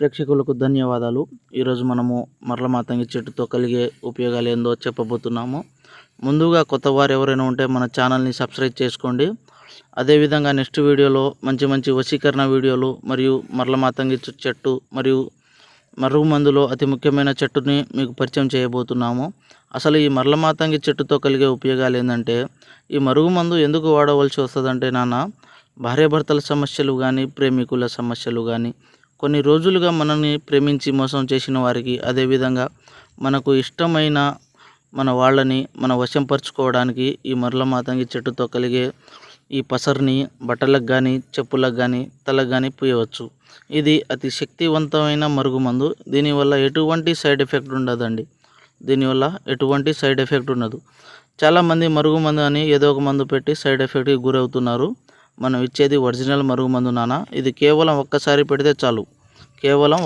ప్రేక్షకులకు ధన్యవాదాలు. ఈరోజు మనము మరల మాతంగి చెట్టుతో కలిగే ఉపయోగాలు ఏందో చెప్పబోతున్నాము. ముందుగా కొత్త వారు ఎవరైనా ఉంటే మన ఛానల్ని సబ్స్క్రైబ్ చేసుకోండి. అదేవిధంగా నెక్స్ట్ వీడియోలో మంచి మంచి వశీకరణ వీడియోలు మరియు మరల మాతంగి చెట్టు మరియు మరుగు మందులో అతి ముఖ్యమైన చెట్టుని మీకు పరిచయం చేయబోతున్నాము. అసలు ఈ మరల మాతంగి చెట్టుతో కలిగే ఉపయోగాలు ఏంటంటే ఈ మరుగు మందు ఎందుకు వాడవలసి వస్తుందంటే నాన్న భార్యాభర్తల సమస్యలు కానీ ప్రేమికుల సమస్యలు కానీ కొన్ని రోజులుగా మనల్ని ప్రేమించి మోసం చేసిన వారికి అదేవిధంగా మనకు ఇష్టమైన మన వాళ్ళని మన వశంపరచుకోవడానికి ఈ మరల మాతంగి చెట్టుతో కలిగే ఈ పసర్ని బట్టలకు కానీ చెప్పులకు కానీ తలకు కానీ పూయవచ్చు. ఇది అతి శక్తివంతమైన మరుగుమందు. దీనివల్ల ఎటువంటి సైడ్ ఎఫెక్ట్ ఉండదండి. దీనివల్ల ఎటువంటి సైడ్ ఎఫెక్ట్ ఉండదు. చాలామంది మరుగుమందు అని ఏదో ఒక మందు పెట్టి సైడ్ ఎఫెక్ట్కి గురవుతున్నారు. మనం ఇచ్చేది ఒరిజినల్ మరుగుమందు నాన్న. ఇది కేవలం ఒక్కసారి పెడితే చాలు. కేవలం